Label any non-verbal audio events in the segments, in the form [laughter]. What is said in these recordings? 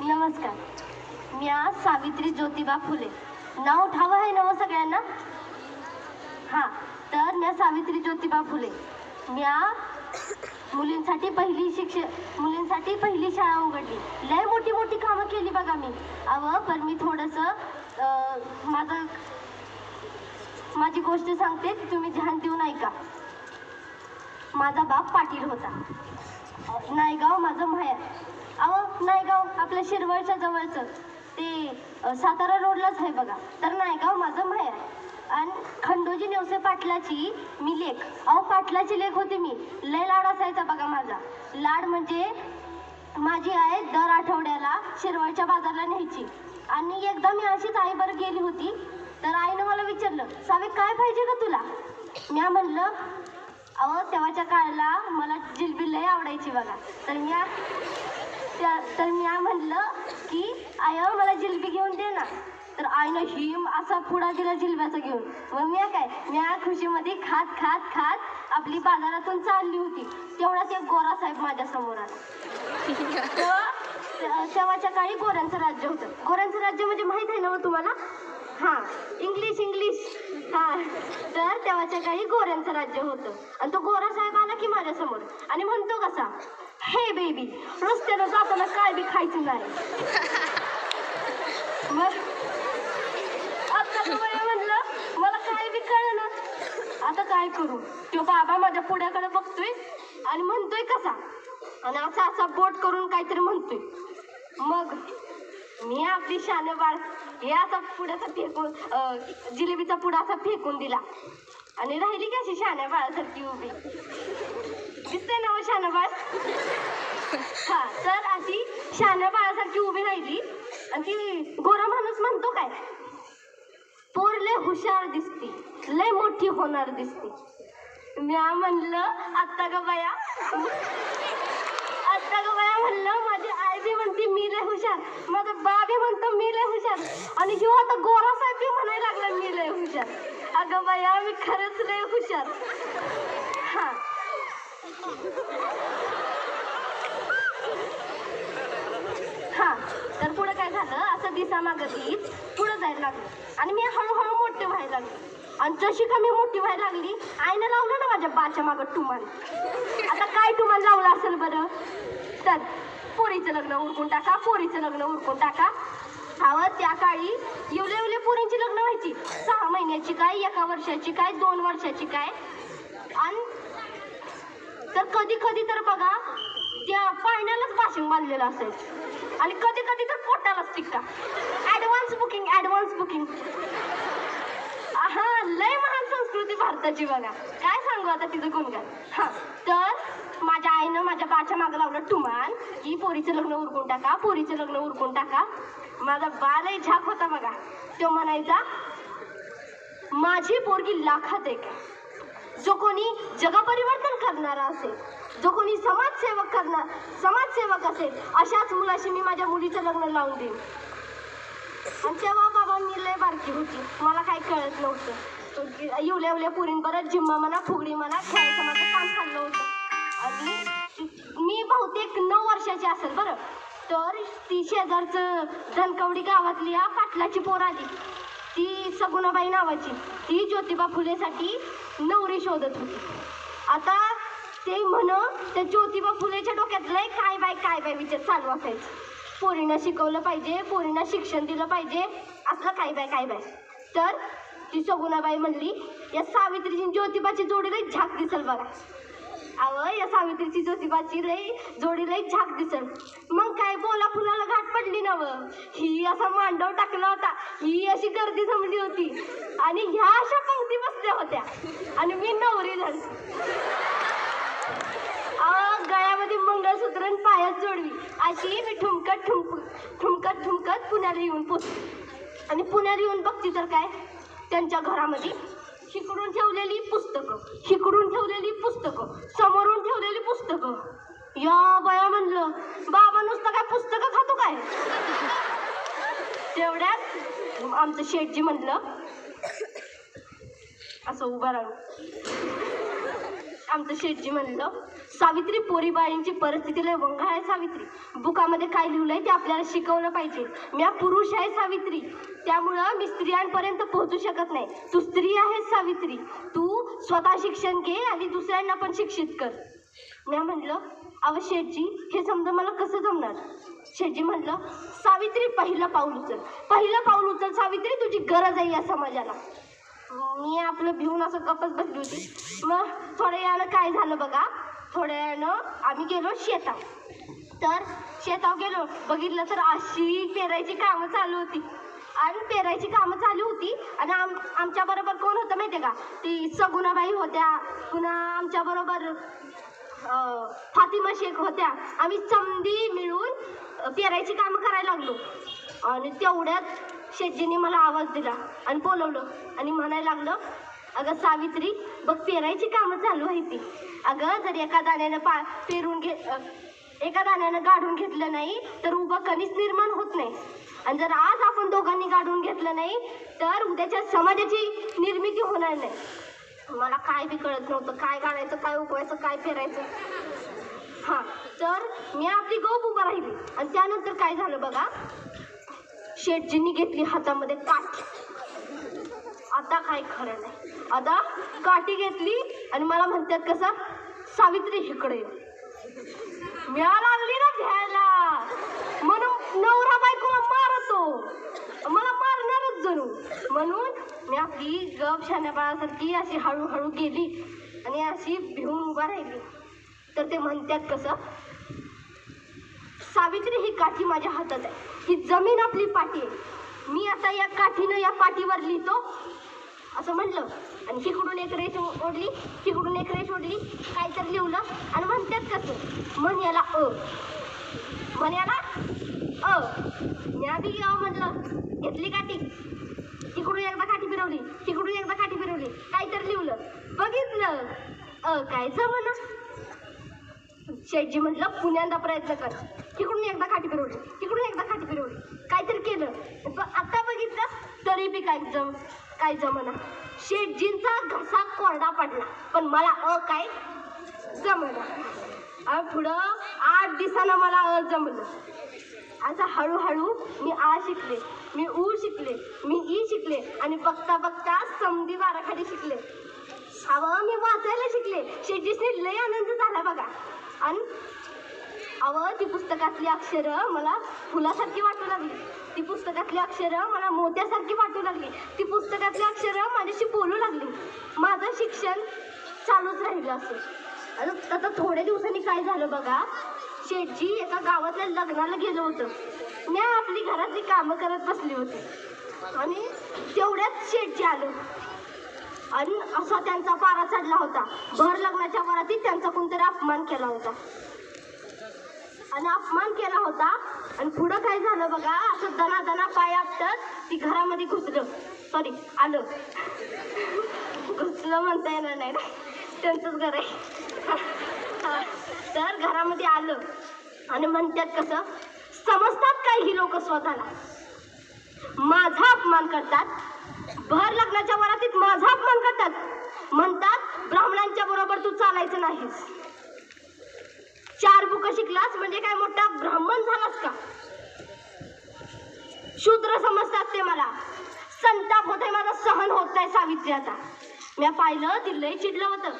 नमस्कार. मी आज सावित्री ज्योतिबा फुले. नाव ठावं आहे ना सगळ्यांना? हां तर मी सावित्री ज्योतिबा फुले. मी मुलींसाठी पहिली शिक्षण मुलींसाठी पहिली शाळा उघडली. लय मोठी मोठी कामं केली बघा मी. अव पण मी थोडंसं माझं माझी गोष्ट सांगते तुम्ही ध्यान देऊन ऐका माझा बाप पाटील होता. नायगाव माझं माहेर अहो नायगाव आपल्या शिरवळच्या जवळचं. ते सातारा रोडलाच आहे बघा. तर नायगाव माझं माहेर आणि खंडोजी नेवसे पाटलाची मी लेख. अहो पाटलाची लेख होती मी. लय लाड असायचा बघा माझा. लाड म्हणजे माझी आई दर आठवड्याला शिरवळच्या बाजारला न्यायची. आणि एकदा मी अशीच आईबर गेली होती. तर आईनं मला विचारलं सावे काय पाहिजे का तुला? मी म्हणलं अहो तेव्हाच्या काळाला मला जिलबी लय आवडायची बघा. तर मी त्या तर मी म्हणलं की आय मला जिलबी घेऊन दे ना. तर आईनं ही असा पुडा दिला जिलब्याचा घेऊन. मग मी काय? मी खुशीमध्ये खात खात खात आपली बाजारातून चालली होती. तेवढाच एक गोरा साहेब माझ्यासमोर आला. [laughs] तेव्हाच्या काळी गोऱ्यांचं राज्य होतं. गोऱ्यांचं राज्य म्हणजे माहीत आहे ना हो तुम्हाला? हां. इंग्लिश इंग्लिश हां. तर तेव्हाच्या काळी गोऱ्यांचं राज्य होतं. आणि तो गोरा साहेब आला की माझ्यासमोर आणि म्हणतो कसा? हे बेबी रस्त्यानं जाताना काय बी खायचं नाही मग आता तुम्हाला म्हणलं मला काय बी कळलं आता काय करू? तो बाबा माझ्या पुढ्याकडे बघतोय आणि म्हणतोय कसा. आणि असा असा बोट करून काहीतरी म्हणतोय. मग मी आपली शान बाळ हे असा पुढ्याचा फेकून जिलेबीचा पुडा असा फेकून दिला. आणि राहिली की अशी शाण्या बाळासारखी उभी. दिसते ना हो शान बाळ [laughs] हा तर अशी बाळासारखी उभी राहिली. आणि ती गोरा माणूस म्हणतो काय? पोर लय हुशार दिसती. लय मोठी होणार दिसती. मी म्हणलं आत्ता ग बाया. आत्ता ग बाया म्हणलं माझी आई बी म्हणते मी लय हुशार. माझा बा बी म्हणतो मी लय हुशार. आणि ह्यो आता गोरा साहेब बी म्हणायला लागला मी लय हुशार. अगं बाया मी खरंच लय हुशार. हा. हा तर पुढं काय झालं? असं दिसा मागतीत पुढं जायला लागलं. आणि मी हळूहळू मोठे व्हायला लागले. आणि जशी का मी मोठी व्हायला लागली आईनं लावलं ना माझ्या बाच्या मागं टुमान. आता काय टुमान लावलं असेल बरं? तर पोरीचं लग्न उरकून टाका पोरीचं लग्न उरकून टाका. हवं त्या काळी येवले येवले पोरींची लग्न व्हायची. सहा महिन्याची काय एका वर्षाची काय दोन वर्षाची काय? आणि तर कधी कधी तर बघा त्या फायनलच भाषण बांधलेलं असायचं आणि कधी कधी तर पोटालाच टिक्का ऍडव्हान्स बुकिंग ऍडव्हान्स बुकिंग हा लय महान संस्कृती भारताची बघा. काय सांगू आता तिचं गुणगान? हा तर माझ्या आईनं माझ्या बाच्या मागं लावलं टुमान. की पोरीचं लग्न उरकून टाका पोरीचं लग्न उरकून टाका. माझा बालही झाक होता बघा. तो म्हणायचा माझी पोरगी लाखात एक आहे. जो कोणी जगपरिवर्तन करणारा असेल जो कोणी समाजसेवक करणार समाजसेवक असेल अशाच मुलाशी मी माझ्या मुलीचं लग्न लावून देईन. आणि तेव्हा बाबा मी लय बारकी होती. मला काही कळत नव्हतं. येवल्या येवल्या पुरीन बरं जिम्मा म्हणा फुगडी म्हणा खेळायचं माझं काम चाललं होतं. आणि मी बहुतेक नऊ वर्षाची असेल बरं. तर ती शेजारचं धनकवडी गावातली या पाटलाची पोर आली. ती सगुणाबाई नावाची. ती ज्योतिबा फुलेसाठी नवरी शोधत होती. आता ते म्हण त्या ज्योतिबा फुलेच्या डोक्यात लय काय बाय काय बाय विचार चालू असायचं. पोरींना शिकवलं पाहिजे पोरींना शिक्षण दिलं पाहिजे असलं काय बाय काय बाय. तर ती सगुणाबाई म्हणली या सावित्रीची ज्योतिबाची जोडी लई झाक दिसल बघा. अव सावित्रीची ज्योतिबाची लई जोडी लई झाक दिसल मग काय बोला फुलाला घाट पडली ना ही असा मांडव टाकला होता. ही अशी गर्दी जमली होती. आणि ह्या अशा पंक्ती बसल्या होत्या. आणि मी नवरी झाली. गळ्यामध्ये मंगळसूत्र पायात जोडवी. अशी मी ठुमकत ठुमक ठुमकत ठुमकत पुण्याला येऊन पोचली आणि पुण्याला येऊन बघते तर काय? त्यांच्या घरामध्ये शिकडून ठेवलेली पुस्तकं शिकडून ठेवलेली पुस्तकं समोरून ठेवलेली पुस्तकं. या बया म्हणलं बाबा नुसतं काय पुस्तकं खातो काय? तेवढ्यात आमचं शेटजी म्हणलं असं उभं राहू. आमचं शेठजी म्हणलं सावित्री पोरीबाईंची परिस्थिती लय वंगाळ आहे सावित्री. बुकामध्ये काय लिहिलंय ते आपल्याला शिकवलं पाहिजे. मी पुरुष आहे सावित्री. त्यामुळं मी स्त्रियांपर्यंत पोहोचू शकत नाही. तू स्त्री आहेस सावित्री. तू स्वतः शिक्षण घे आणि दुसऱ्यांना पण शिक्षित कर. मी म्हणलं अव शेठजी हे समजा मला कसं जमणार? शेठजी म्हटलं सावित्री पहिलं पाऊल उचल. पहिलं पाऊल उचल सावित्री तुझी गरज आहे या समाजाला. मी आपलं भिवून असं कपच बसली होती. मग थोड्या वेळानं काय झालं बघा? थोड्या वेळानं आम्ही गेलो शेतात तर शेतावर गेलो. बघितलं तर अशी पेरायची कामं चालू होती. आणि पेरायची कामं चालू होती आणि आम आमच्या बरोबर कोण होतं माहिती आहे का? ती सगुणाबाई होत्या. पुन्हा आमच्या बरोबर फातिमा शेख होत्या. आम्ही समधी मिळून पेरायची कामं करायला लागलो. आणि तेवढ्यात शेटजीने मला आवाज दिला आणि बोलवलं आणि म्हणायला लागलं अगं सावित्री बघ पेरायची कामं चालू आहे ती. अगं जर एका दाण्यानं पा पेरून घे एका दाण्यानं गाढून घेतलं नाही तर उभं कणीच निर्माण होत नाही. आणि जर आज आपण दोघांनी गाढून घेतलं नाही तर उद्याच्या समाजाची निर्मिती होणार नाही. मला काय बी कळत नव्हतं काय काढायचं काय उगवायचं काय पेरायचं. हां तर मी आपली गोप उभा राहिली. आणि त्यानंतर काय झालं बघा? शेठजींनी घेतली हातामध्ये काठी. आता काय खरं नाही. आता काठी घेतली आणि मला म्हणतात कसं सावित्री इकडे ये. मिळा लागली ना घ्यायला. म्हणून नवरा बायकोला मारतो. मला मारणारच जणू. म्हणून मी आपली गप शाण्या बाळासारखी अशी हळूहळू गेली आणि अशी भिवून उभा राहिली. तर ते म्हणतात कसं सावित्री ही काठी माझ्या हातात आहे. ही जमीन आपली पाठी आहे. मी आता या काठीनं या पाठीवर लिहितो. असं म्हणलं. आणि तिकडून एक रेष ओढली. तिकडून एक रेष ओढली. काहीतरी लिहिलं. आणि म्हणतात कसं मन याला अ. मन याला अ. मी आधी अ म्हटलं घेतली काठी. तिकडून एकदा काठी फिरवली. तिकडून एकदा काठी फिरवली. काहीतरी लिहिलं. बघितलं. अ काय जमना? शेठजी म्हटलं पुण्यांदा प्रयत्न कर. तिकडून एकदा खाटी फिरवली. तिकडून एकदा खाटी फिरवली. काहीतरी केलं. ब- आता बघितलं तरी बी काय जम काय जमना. शेटजींचा घसा कोरडा पडला. पण मला अ काय जमना. आणि पुढं आठ दिवसानं मला अ जमलं. असं हळूहळू मी आ शिकले. मी ऊ शिकले. मी ई शिकले. आणि बघता बघता समधी वाराखाडी शिकले. अवं मी वाचायला शिकले. शेजीसने लय आनंद झाला बघा. आणि अवं ती पुस्तकातली अक्षरं मला फुलासारखी वाटू लागली. ती पुस्तकातली अक्षरं मला मोत्यासारखी वाटू लागली. ती पुस्तकातली अक्षरं माझ्याशी बोलू लागली. माझं शिक्षण चालूच राहिलं असं. आता थोड्या दिवसांनी काय झालं बघा? शेठजी एका गावातल्या लग्नाला गेलो होतं. मी आपली घरातली कामं करत बसली होती. आणि तेवढ्यात शेठजी आलं. आणि असा त्यांचा पारा चढला होता. भर लग्नाच्या वरातीत त्यांचा कोणतरी अपमान केला होता. आणि अपमान केला होता. आणि पुढं काय झालं बघा? असं दना दना पाय आपटत ती घरामध्ये घुसलं. सॉरी आलं. घुसलं म्हणता येणार नाही त्यांचंच घर आहे. तर घरामध्ये आलं. आणि म्हणतात कसं? समजतात काय ही लोक स्वतःला? माझा अपमान करतात. भर लग्नाच्या वरातीत माझा अपमान करतात. म्हणतात ब्राह्मणांच्या बरोबर तू चालायचं नाहीस. चार बुक शिकलास म्हणजे काय मोठा ब्राह्मण झालास का? शूद्र समजतात ते मला. संताप होतोय माझा सहन होत नाही सावित्री आता. मी पाहिलं ती चिडलं होतं.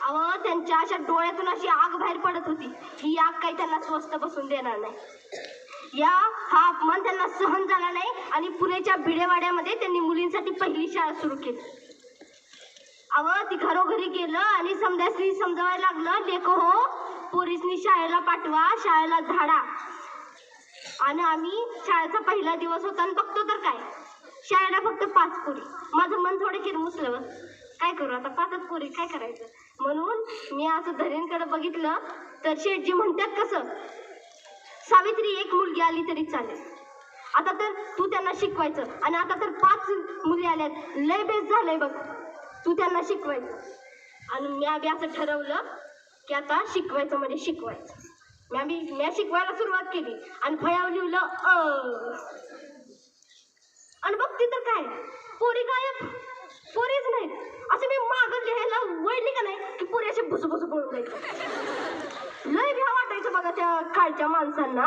अव त्यांच्या अशा डोळ्यातून अशी आग बाहेर पडत होती. ही आग काही त्यांना स्वस्त बसून देणार नाही. या हा अपमान त्यांना सहन झाला नाही आणि पुण्याच्या भिडेवाड्यामध्ये त्यांनी मुलींसाठी पहिली शाळा सुरू केली. अव ती घरोघरी गेलं आणि समजासनी समजावायला लागलं लेको हो पोरीसनी शाळेला पाठवा शाळेला झाडा. आणि आम्ही शाळेचा पहिला दिवस होता आणि बघतो तर काय? शाळेला फक्त पाच पोरी. माझं मन थोडं किरमुसलं काय करू आता? पाचच पोरी काय करायचं? म्हणून मी असं धरींकडे बघितलं. तर शेठजी म्हणतात कसं सावित्री एक मुलगी आली तरी चालेल. आता तर तू त्यांना शिकवायचं. आणि आता तर पाच मुली आल्यात. लय बेस झालंय बघ. तू त्यांना शिकवायचं. आणि मी आधी असं ठरवलं की आता शिकवायचं म्हणजे शिकवायचं. मी म्या मी शिकवायला सुरुवात केली. आणि फळ्यावर लिहिलं अ. आणि बघ तिथं काय? पोरी गायब. पोरीच नाहीत. असं मी मागं लिहायला वळली का नाही की पोरी असे भुसू भुसू पळून जायचं लय बघा त्या माणसांना.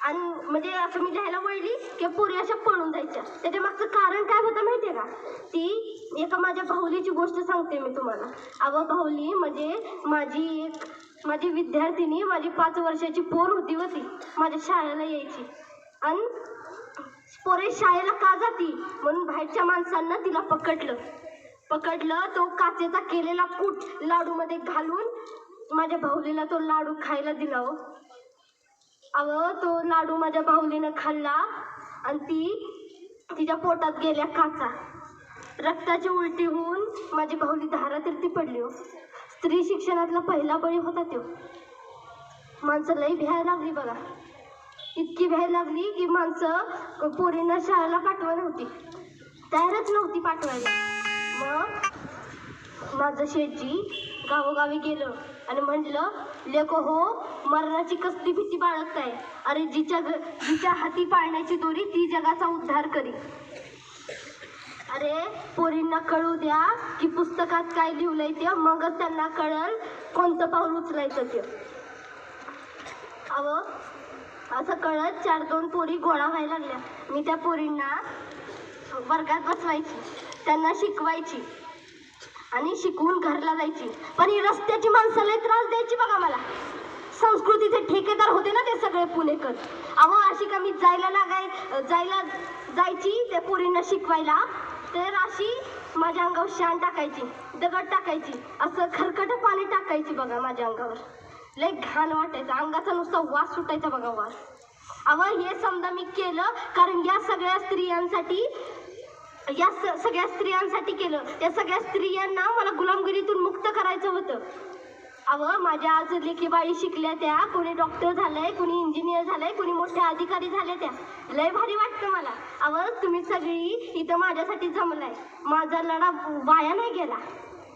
आणि म्हणजे असं मी लिहायला वळली की पुरी अशा पळून जायच्या. त्याच्या मागचं कारण काय होतं माहितीये का? ती एका माझ्या भाऊलीची गोष्ट सांगते मी तुम्हाला. अव भाऊली म्हणजे माझी एक माझी विद्यार्थिनी माझी पाच वर्षाची पोर होती व ती माझ्या शाळेला यायची. आणि पोरे शाळेला का जाती? म्हणून बाहेरच्या माणसांना तिला पकडलं. पकडलं तो काचेचा केलेला कूट लाडूमध्ये घालून माझ्या भाऊलीला तो लाडू खायला दिला हो. अव तो लाडू माझ्या भाऊलीनं खाल्ला आणि ती तिच्या पोटात गेल्या काचा. रक्ताची उलटी होऊन माझी भाऊली धारातीर्थी पडली हो. स्त्री शिक्षणातला पहिला बळी होता तो माणसं लई भ्यायला लागली बघा. इतकी भ्याय लागली की माणसं पोरींना शाळेला पाठवा नव्हती तयारच नव्हती पाठवायला. मग माझं शेजी गावोगावी गेलं. आणि म्हणलं लेको हो मरणाची कसली भीती बाळगताय? अरे जिच्या जिच्या हाती पाळण्याची दोरी ती जगाचा उद्धार करी अरे पोरींना कळू द्या की पुस्तकात काय लिहिलंय ते मगच त्यांना कळल कोणतं पाऊल उचलायचं ते. अव असं कळत चार दोन पोरी गोळा व्हायला लागल्या. मी त्या पोरींना वर्गात बसवायची त्यांना शिकवायची. आणि शिकवून घरला जायची. पण ही रस्त्याची माणसाला त्रास द्यायची बघा मला. संस्कृतीचे ठेकेदार होते ना ते सगळे पुणेकर. अहो अशी का मी जायला लागाय जायला जायची त्या पोरींना शिकवायला तर अशी माझ्या अंगावर शान टाकायची दगड टाकायची असं खरकट पाणी टाकायची बघा माझ्या अंगावर. लय घाण वाटायचं अंगाचा नुसता वास सुटायचा बघा वास. अहो हे समजा मी केलं कारण या सगळ्या स्त्रियांसाठी या स- सगळ्या स्त्रियांसाठी केलं. त्या सगळ्या स्त्रियांना मला गुलामगिरीतून मुक्त करायचं होतं. अव माझ्या आज लेखीबाळी शिकल्या त्या. कोणी डॉक्टर झालंय कोणी इंजिनियर झालंय कोणी मोठ्या अधिकारी झाल्या त्या. लय भारी वाटतं मला. अव तुम्ही सगळी इथं माझ्यासाठी जमलाय. माझा लढा वाया नाही गेला.